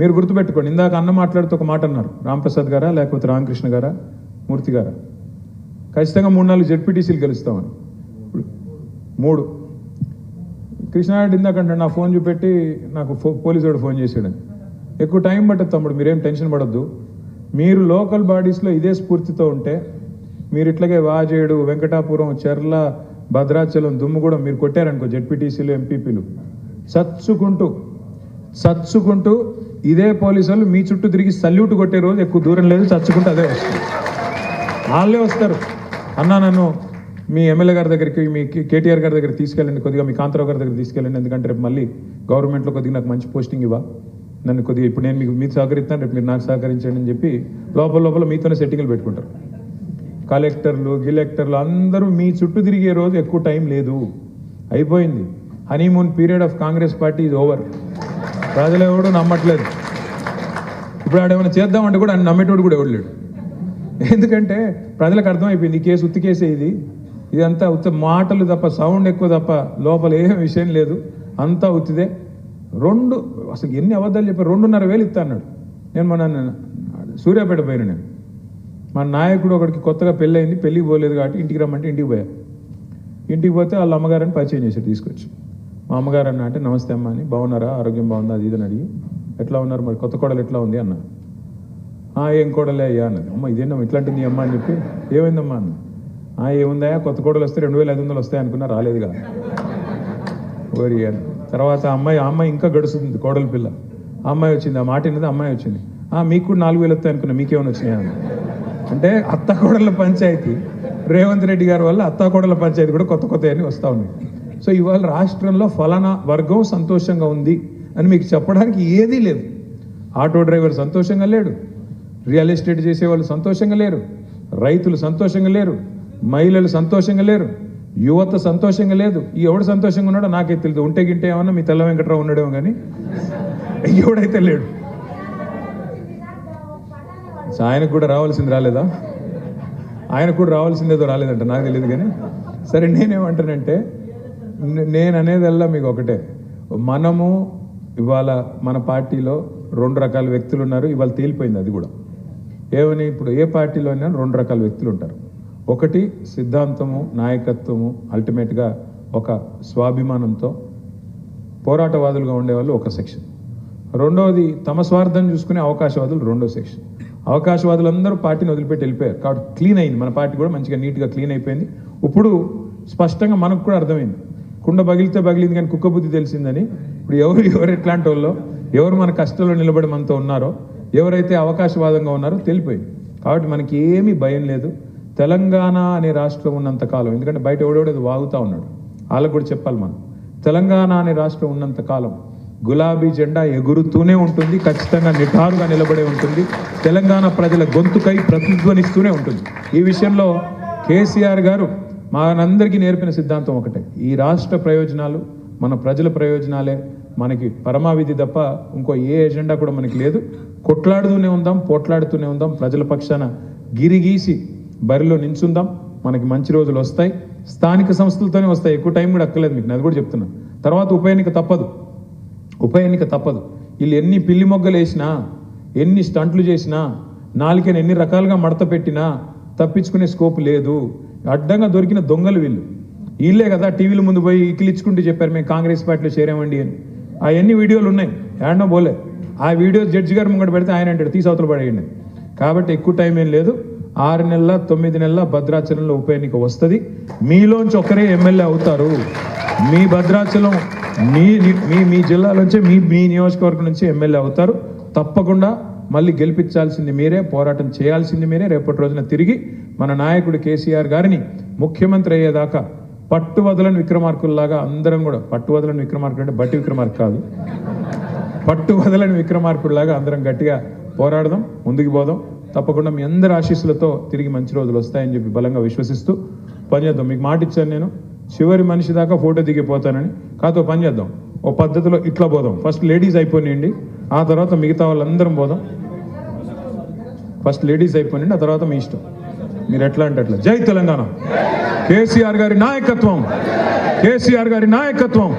మీరు గుర్తుపెట్టుకోండి. ఇందాక అన్న మాట్లాడుతూ ఒక మాట అన్నారు. రాంప్రసాద్ గారా లేకపోతే రామకృష్ణ గారా మూర్తి గారా? ఖచ్చితంగా మూడు నాలుగు జెడ్పీటీసీలు గెలుస్తామని. మూడు. కృష్ణారెడ్డి ఇందాకంటే నా ఫోన్ చూపెట్టి నాకు ఫో పోలీసు వాడు ఫోన్ చేశాడని ఎక్కువ టైం పట్టదు తమ్ముడు మీరేం టెన్షన్ పడద్దు. మీరు లోకల్ బాడీస్లో ఇదే స్ఫూర్తితో ఉంటే మీరు ఇట్లాగే వాజేడు వెంకటాపురం చెర్ల భద్రాచలం దుమ్ముగూడెం మీరు కొట్టారనుకో జెడ్పీటీసీలు ఎంపీపీలు. చచ్చుకుంటూ చచ్చుకుంటూ ఇదే పోలీసు వాళ్ళు మీ చుట్టూ తిరిగి సల్యూట్ కొట్టే రోజు ఎక్కువ దూరం లేదు చచ్చుకుంటే అదే వస్తుంది. వాళ్ళే వస్తారు. అన్న నన్ను మీ ఎమ్మెల్యే గారి దగ్గరికి మీ కేటీఆర్ గారి దగ్గరికి తీసుకెళ్ళండి కొద్దిగా మీ కాంతారావు గారి దగ్గరికి తీసుకెళ్ళండి ఎందుకంటే రేపు మళ్ళీ గవర్నమెంట్లో కొద్దిగా నాకు మంచి పోస్టింగ్ ఇవ్వ. నన్ను కొద్దిగా ఇప్పుడు నేను మీకు మీకు సహకరిస్తాను రేపు మీరు నాకు సహకరించండి అని చెప్పి లోపల లోపల మీతోనే సెట్టింగ్లు పెట్టుకుంటారు. కలెక్టర్లు గిలెక్టర్లు అందరూ మీ చుట్టూ తిరిగే రోజు ఎక్కువ టైం లేదు. అయిపోయింది. Honeymoon period of Congress party is over ప్రజలు ఎవడు నమ్మట్లేదు. ఇప్పుడు ఆడేమైనా చేద్దామంటే కూడా ఆయన నమ్మేటోడు కూడా ఎవడు లేడు. ఎందుకంటే ప్రజలకు అర్థమైపోయింది ఈ కేసు ఉత్తి కేసే ఇది. ఇదంతా ఉత్త మాటలు తప్ప సౌండ్ ఎక్కువ తప్ప లోపల ఏం విషయం లేదు. అంతా ఉత్తిదే. రెండు అసలు ఎన్ని అబద్ధాలు చెప్పారు? రెండున్నర వేలు ఇస్తా అన్నాడు. నేను మన సూర్యాపేట పోయిన నేను. మా నాయకుడు ఒకడికి కొత్తగా పెళ్ళయింది పెళ్ళికి పోలేదు కాబట్టి ఇంటికి రమ్మంటే ఇంటికి పోయా. ఇంటికి పోతే వాళ్ళ అమ్మగారని పరిచయం చేశాడు తీసుకొచ్చి. మా అమ్మగారు అన్న అంటే నమస్తే అమ్మ అని బాగున్నారా? ఆరోగ్యం బాగుందా? అది ఇది అని అడిగి ఎట్లా ఉన్నారు? మరి కొత్త కోడలు ఎట్లా ఉంది? అన్న. "ఆ, ఏం కోడలే అయ్యా అన్నది. అమ్మ ఇదేనమ్మా ఇట్లాంటిది అమ్మ అని చెప్పి ఏమైందమ్మా? అన్న. "ఆ, ఏముందయ్యా? కొత్త కోడలు వస్తే రెండు వేల ఐదు వందలు వస్తాయి అనుకున్నా రాలేదుగా. ఓరి అని తర్వాత అమ్మాయి ఆ అమ్మాయి ఇంకా గడుస్తుంది కోడలు పిల్ల. ఆ అమ్మాయి వచ్చింది ఆ మాట విన్నది అమ్మాయి వచ్చింది. "ఆ, మీకు కూడా నాలుగు వేలు వస్తాయి అనుకున్నా మీకేమైనా వచ్చినాయా? అన్న. అంటే అత్త కోడల పంచాయతీ రేవంత్ రెడ్డి గారి వల్ల అత్త కోడల పంచాయతీ కూడా కొత్త కొత్త అన్ని వస్తూ ఉన్నాయి. సో ఇవాళ రాష్ట్రంలో ఫలానా వర్గం సంతోషంగా ఉంది అని మీకు చెప్పడానికి ఏదీ లేదు. ఆటో డ్రైవర్ సంతోషంగా లేడు. రియల్ ఎస్టేట్ చేసేవాళ్ళు సంతోషంగా లేరు. రైతులు సంతోషంగా లేరు. మహిళలు సంతోషంగా లేరు. యువత సంతోషంగా లేదు. ఎవడు సంతోషంగా ఉన్నాడో నాకే తెలియదు ఉంటే గింటే ఏమన్నా మీ తెల్ల వెంకట్రావు ఉన్నాడేమో కానీ ఎవడైతే లేడు. ఆయనకు కూడా రావాల్సింది రాలేదా? ఆయనకు కూడా రావాల్సిందేదో రాలేదంట. నాకు తెలియదు కానీ సరే నేనేమంటానంటే నేను అనేదల్లా మీకు ఒకటే మనము ఇవాళ మన పార్టీలో రెండు రకాల వ్యక్తులు ఉన్నారు ఇవాళ తేలిపోయింది అది కూడా. ఏమని ఇప్పుడు ఏ పార్టీలో అయినా రెండు రకాల వ్యక్తులు ఉంటారు ఒకటి సిద్ధాంతము నాయకత్వము అల్టిమేట్గా ఒక స్వాభిమానంతో పోరాటవాదులుగా ఉండేవాళ్ళు ఒక సెక్షన్. రెండవది తమ స్వార్థం చూసుకునే అవకాశవాదులు రెండో సెక్షన్. అవకాశవాదులు అందరూ పార్టీని వదిలిపెట్టి వెళ్ళిపోయారు. కాబట్టి క్లీన్ అయింది. మన పార్టీ కూడా మంచిగా నీట్గా క్లీన్ అయిపోయింది. ఇప్పుడు స్పష్టంగా మనకు కూడా అర్థమైంది. కుండ పగిలితే పగిలింది కానీ కుక్క బుద్ధి తెలిసిందని. ఇప్పుడు ఎవరు ఎవరు ఎట్లాంటి వాళ్ళో ఎవరు మన కష్టంలో నిలబడి మనతో ఉన్నారో ఎవరైతే అవకాశవాదంగా ఉన్నారో తెలిపోయింది. కాబట్టి మనకి ఏమీ భయం లేదు. తెలంగాణ అనే రాష్ట్రం ఉన్నంత కాలం ఎందుకంటే బయట ఎవడెవడేది వాగుతూ ఉన్నాడు. వాళ్ళకు కూడా చెప్పాలి మనం. తెలంగాణ అనే రాష్ట్రం ఉన్నంత కాలం గులాబీ జెండా ఎగురుతూనే ఉంటుంది ఖచ్చితంగా నిఠారుగా నిలబడే ఉంటుంది. తెలంగాణ ప్రజల గొంతుకై ప్రతిధ్వనిస్తూనే ఉంటుంది. ఈ విషయంలో కేసీఆర్ గారు మనందరికీ నేర్పిన సిద్ధాంతం ఒకటే. ఈ రాష్ట్ర ప్రయోజనాలు మన ప్రజల ప్రయోజనాలే. మనకి పరమావిధి తప్ప ఇంకో ఏ ఎజెండా కూడా మనకి లేదు. కొట్లాడుతూనే ఉందాం పోట్లాడుతూనే ఉందాం. ప్రజల పక్షాన గిరిగీసి బరిలో నించుందాం. మనకి మంచి రోజులు వస్తాయి. స్థానిక సంస్థలతోనే వస్తాయి. ఎక్కువ టైం కూడా అక్కర్లేదు మీకు. నేను అది కూడా చెప్తున్నా. తర్వాత ఉప ఎన్నిక తప్పదు. ఉప ఎన్నిక తప్పదు. వీళ్ళు ఎన్ని పిల్లి మొగ్గలు వేసినా ఎన్ని స్టంట్లు చేసినా నాలుకైన ఎన్ని రకాలుగా మడత పెట్టినా తప్పించుకునే స్కోప్ లేదు. అడ్డంగా దొరికిన దొంగలు వీళ్ళు. వీళ్ళే కదా టీవీల ముందు పోయి ఇకిలిచ్చుకుంటూ చెప్పారు మేము కాంగ్రెస్ పార్టీలో చేరామండి అని. అవన్నీ వీడియోలు ఉన్నాయి. ఏడనో పోలే. ఆ వీడియో జడ్జి గారు ముంగట పెడితే ఆయన అంటాడు తీసవతలు పడేయండి కాబట్టి ఎక్కువ టైం ఏం లేదు. ఆరు నెలల తొమ్మిది నెలల భద్రాచలంలో ఉప ఎన్నిక వస్తుంది. మీలోంచి ఒకరే ఎమ్మెల్యే అవుతారు. మీ భద్రాచలం మీ మీ మీ జిల్లాలోంచే మీ మీ నియోజకవర్గం నుంచి ఎమ్మెల్యే అవుతారు. తప్పకుండా మళ్ళీ గెలిపించాల్సింది మీరే పోరాటం చేయాల్సింది మీరే. రేపటి రోజున తిరిగి మన నాయకుడు కేసీఆర్ గారిని ముఖ్యమంత్రి అయ్యేదాకా పట్టు వదలని విక్రమార్కుల్లాగా అందరం కూడా పట్టు వదలని విక్రమార్కుడు అంటే బట్టి విక్రమార్కు కాదు. పట్టు వదలని విక్రమార్కుడిలాగా అందరం గట్టిగా పోరాడదాం ముందుకు పోదాం. తప్పకుండా మీ అందరి ఆశీస్సులతో తిరిగి మంచి రోజులు వస్తాయని చెప్పి బలంగా విశ్వసిస్తూ పనిచేద్దాం మీకు మాట ఇచ్చాను నేను. చివరి మనిషి దాకా ఫోటో దిగిపోతానని కాతో పని చేద్దాం. ఓ పద్ధతిలో ఇట్లా పోదాం. ఫస్ట్ లేడీస్ అయిపోయినాయండి ఆ తర్వాత మిగతా వాళ్ళందరం పోదాం. ఫస్ట్ లేడీస్ అయిపోయింది ఆ తర్వాత మీ ఇష్టం. మీరు ఎట్లా అంటే అట్లా. జై తెలంగాణ. కేసీఆర్ గారి నాయకత్వం. కేసీఆర్ గారి నాయకత్వం.